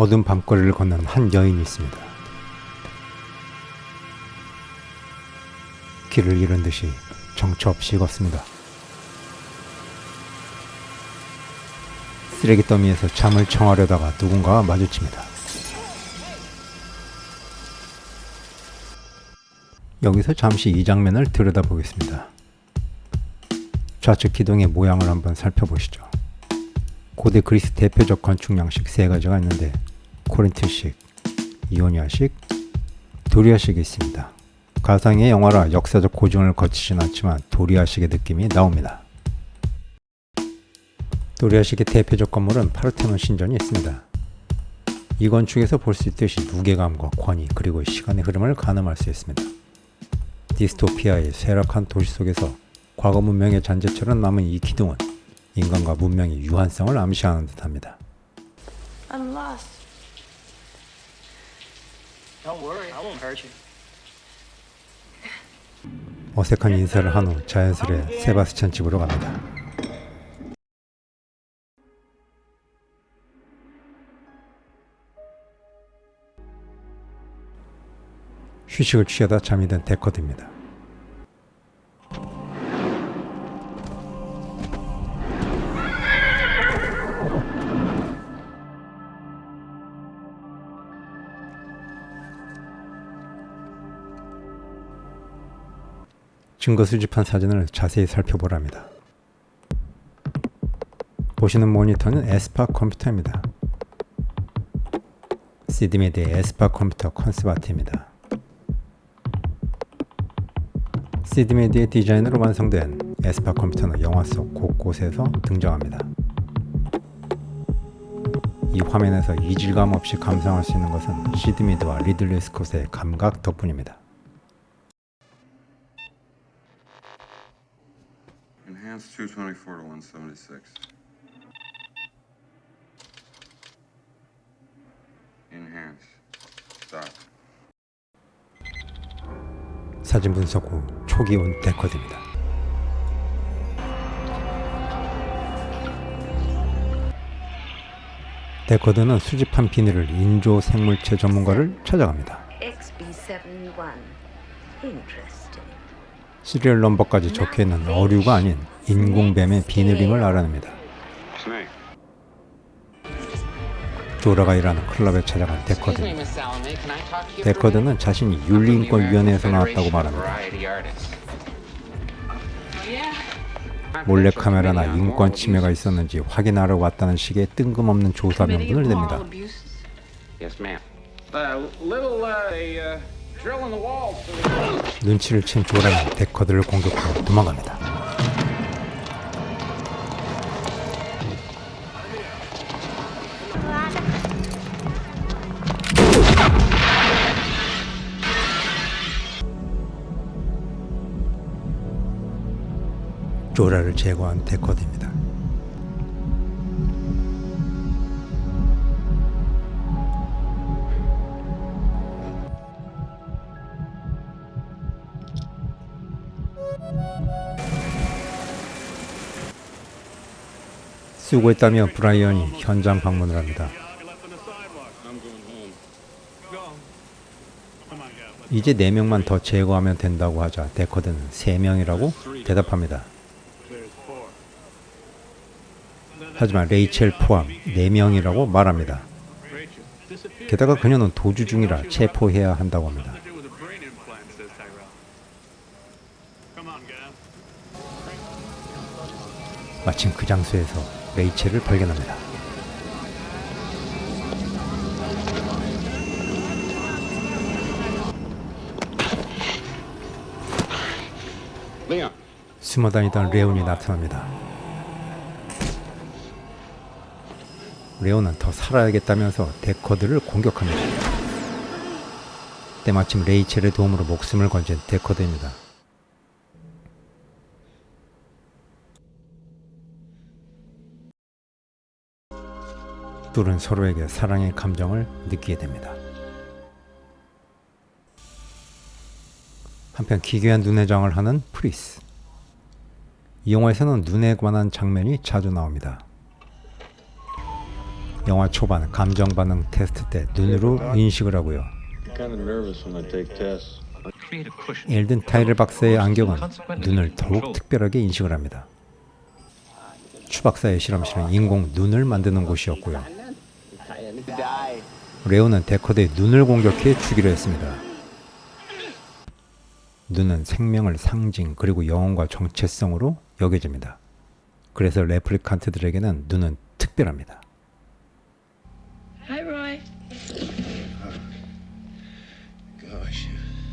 어두운 밤거리를 걷는 한 여인이 있습니다. 길을 잃은 듯이 정처 없이 걷습니다. 쓰레기 더미에서 잠을 청하려다가 누군가와 마주칩니다. 여기서 잠시 이 장면을 들여다보겠습니다. 좌측 기둥의 모양을 한번 살펴보시죠. 고대 그리스 대표적 건축 양식 세 가지가 있는데 코린트식, 이오니아식, 도리아식이 있습니다. 가상의 영화라 역사적 고증을 거치진 않지만 도리아식의 느낌이 나옵니다. 도리아식의 대표적 건물은 파르테논 신전이 있습니다. 이 건축에서 볼 수 있듯이 무게감과 권위 그리고 시간의 흐름을 가늠할 수 있습니다. 디스토피아의 쇠락한 도시 속에서 과거 문명의 잔재처럼 남은 이 기둥은 인간과 문명의 유한성을 암시하는 듯합니다. I'm lost. Don't worry, I won't hurt you. 어색한 인사를 한 후 자연스레 세바스찬 집으로 갑니다. 휴식을 취하다 잠이 든 데커드입니다. 증거 수집한 사진을 자세히 살펴보랍니다. 보시는 모니터는 에스파 컴퓨터입니다. 시드메드의 에스파 컴퓨터 컨셉 아트입니다. 시드메드의 디자인으로 완성된 에스파 컴퓨터는 영화 속 곳곳에서 등장합니다. 이 화면에서 이질감 없이 감상할 수 있는 것은 시드미드와 리들리 스콧의 감각 덕분입니다. 224 to 176. Enhance. Stop. 사진 분석 후 초기 온 데코드입니다. 데코드는 수집한 비닐을 인조 생물체 전문가를 찾아갑니다. XB71. Interesting. 시리얼 넘버까지 적혀 있는 어류가 아닌 인공뱀의 비늘임을 알아냅니다. 조라가 일하는 클럽에 찾아간 a 데코드는 자신이 윤리인권위원회에서 나왔다고 말합니다. Variety Artists. 몰래 카메라나 인권 침해가 있었는지 확인하러 왔다는 식의 뜬금없는 조사 명분을 냅니다. Uh, uh, 눈치를 챈 조라는 데커드를 공격하고 도망갑니다. 조라를 제거한 데커드입니다. 수고했다며 브라이언이 현장 방문을 합니다. 이제 4명만 더 제거하면 된다고 하자 데커드는 3명이라고 대답합니다. 하지만 레이첼 포함 4명이라고 말합니다. 게다가 그녀는 도주 중이라 체포해야 한다고 합니다. 마침 그 장소에서 레이첼을 발견합니다. Leon. 숨어 다니던 레온이 나타납니다. 레온은 더 살아야겠다면서 데커드를 공격합니다. 때마침 레이첼의 도움으로 목숨을 건진 데커드입니다. 둘은 서로에게 사랑의 감정을 느끼게 됩니다. 한편 기괴한 눈회장을 하는 프리스. 이 영화에서는 눈에 관한 장면이 자주 나옵니다. 영화 초반 감정 반응 테스트 때 눈으로 인식을 하고요. 엘든 타이를 박사의 안경은 눈을 더욱 특별하게 인식을 합니다. 추 박사의 실험실은 인공 눈을 만드는 곳이었고요. 레오는 데커드의 눈을 공격해 주기로 했습니다. 눈은 생명을 상징 그리고 영혼과 정체성으로 여겨집니다. 그래서 레플리칸트들에게는 눈은 특별합니다.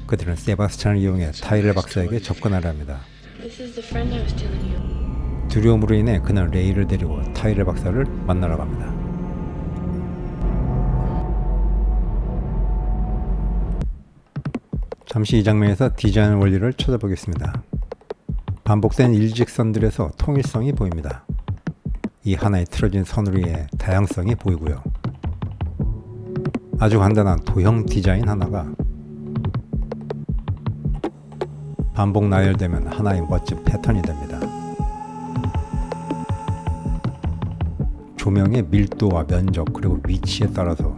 그들은 세바스찬을 이용해 타이를 박사에게 접근하려 합니다. 두려움으로 인해 그는 레이를 데리고 타이레 박사를 만나러 갑니다. 잠시 이 장면에서 디자인 원리를 찾아보겠습니다. 반복된 일직선들에서 통일성이 보입니다. 이 하나의 틀어진 선으로 인해 다양성이 보이고요. 아주 간단한 도형 디자인 하나가 반복 나열되면 하나의 멋진 패턴이 됩니다. 조명의 밀도와 면적 그리고 위치에 따라서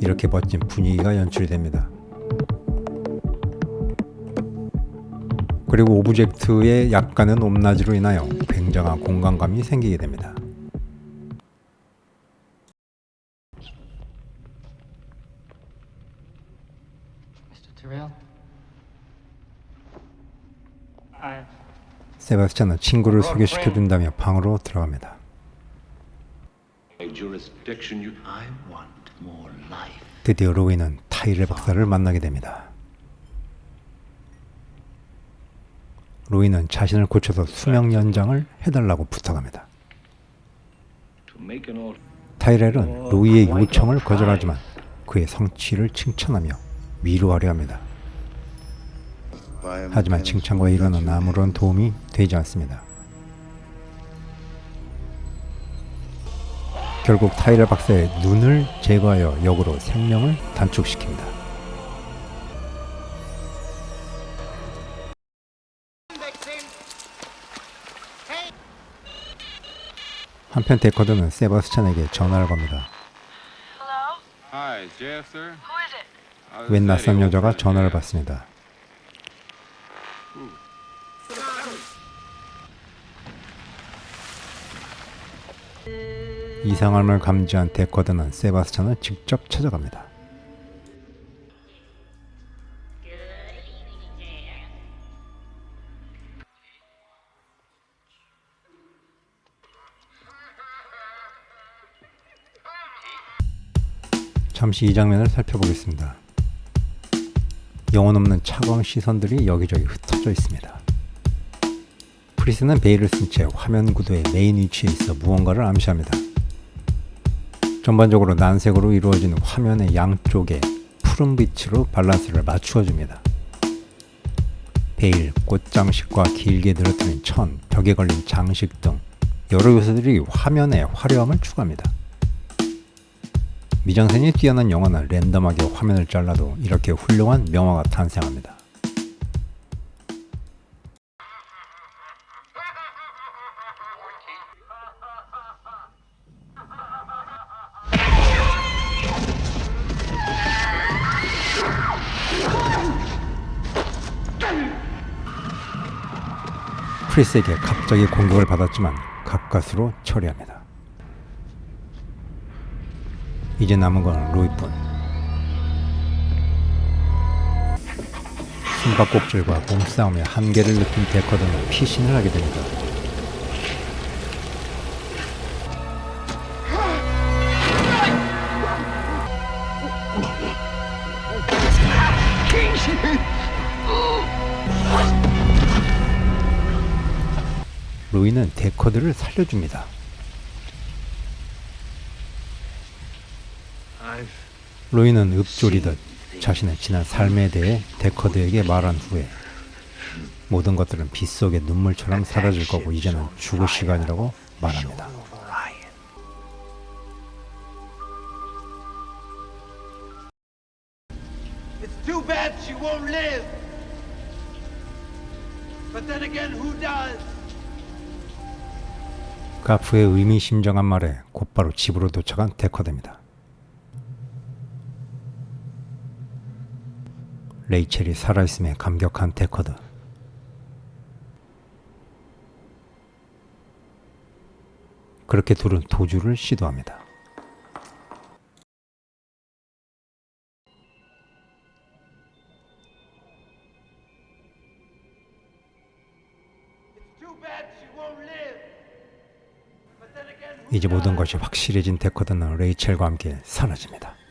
이렇게 멋진 분위기가 연출이 됩니다. 그리고 오브젝트의 약간의 높낮이로 인하여 굉장한 공간감이 생기게 됩니다. 세바스찬은 친구를 소개시켜준다며 방으로 들어갑니다. Jurisdiction, you. I want more life. 드디어 로이는 타이레 박사를 만나게 됩니다. 로이는 자신을 고쳐서 수명 연장을 해달라고 부탁합니다. 타이렐은 로이의 요청을 거절하지만 그의 성취를 칭찬하며 위로하려 합니다. 하지만 칭찬과 위로는 아무런 도움이 되지 않습니다. 결국 타이렐 박사의 눈을 제거하여 역으로 생명을 단축시킵니다. 한편 데커드는 세바스찬에게 전화를 겁니다. 웬 낯선 여자가 전화를 받습니다. 이상함을 감지한 데커드는 세바스찬을 직접 찾아갑니다. 잠시 이 장면을 살펴보겠습니다. 영혼 없는 차가운 시선들이 여기저기 흩어져 있습니다. 프리스는 베일을 쓴 채 화면 구도의 메인 위치에 있어 무언가를 암시합니다. 전반적으로 난색으로 이루어진 화면의 양쪽에 푸른 빛으로 밸런스를 맞추어 줍니다. 베일, 꽃장식과 길게 늘어뜨린 천, 벽에 걸린 장식 등 여러 요소들이 화면의 화려함을 추가합니다. 미장센이 뛰어난 영화는 랜덤하게 화면을 잘라도 이렇게 훌륭한 명화가 탄생합니다. 프리스에게 갑자기 공격을 받았지만 가까스로 처리합니다. 이제 남은 건 로이뿐. 숨바꼭질과 몸싸움의 한계를 느낀 데커드는 피신을 하게 됩니다. 로이는 데커드를 살려줍니다. 로이는 읍조리듯 자신의 지난 삶에 대해 데커드에게 말한 후에 모든 것들은 빗속의 눈물처럼 사라질 거고 이제는 죽을 시간이라고 말합니다. 가프의 의미심장한 말에 곧바로 집으로 도착한 데커드입니다. 레이첼이 살아있음에 감격한 데커드. 그렇게 둘은 도주를 시도합니다. 이제 모든? 것이 확실해진 데커드는 레이첼과 함께 사라집니다.